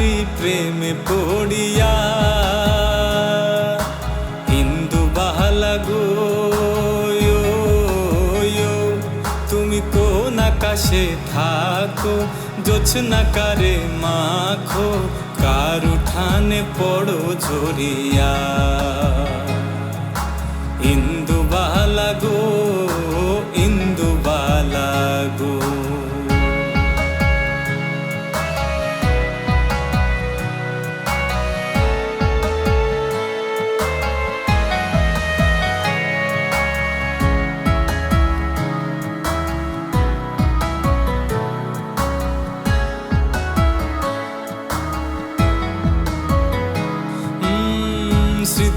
তোমারই প্রেমে পড়িয়া হিন্দু বাহালা গো তুমি কোন আকাশে থাকো জোছনা কারে মাখো কার উঠানে পড়ো ঝরিয়া।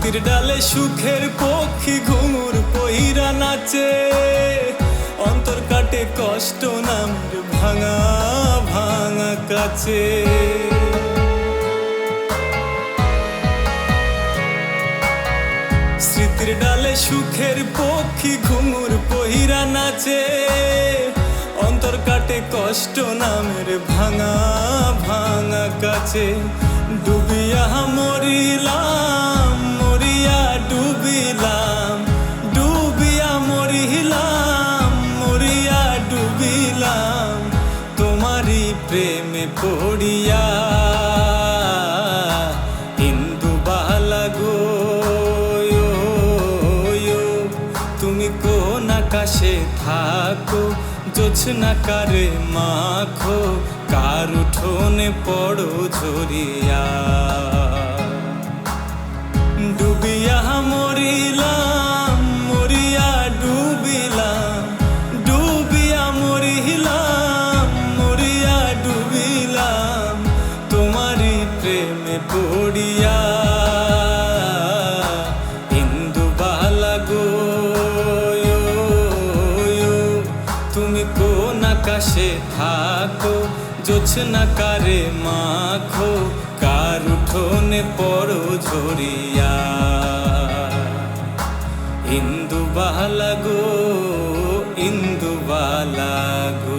উম, ডালে সুখের পক্ষী ঘুমুর পহিরা নাচে। অন্তর কাটে কষ্ট নামের ভাঙা ভাঙা কাছে। স্মৃতির ডালে সুখের পক্ষী ঘুমুর পহিরা নাচে। অন্তর কাটে কষ্ট নামের ভাঙা ভাঙা কাছে। ডুবিয়া মরিলাম পড়িয়া, হিন্দু বালা গো তুমি কোন আকাশে থাকো, জোছনা কারে মাখো, কার উঠোনে পড়ো ঝরিয়া। ডুবিয়া মরিলাম তুমি কোন আকাশে থাকো, জোছনাকারে মাখো, কার উঠোনে পড়ো ঝরিয়া। ইন্দু বালা গো ইন্দু বালা গো।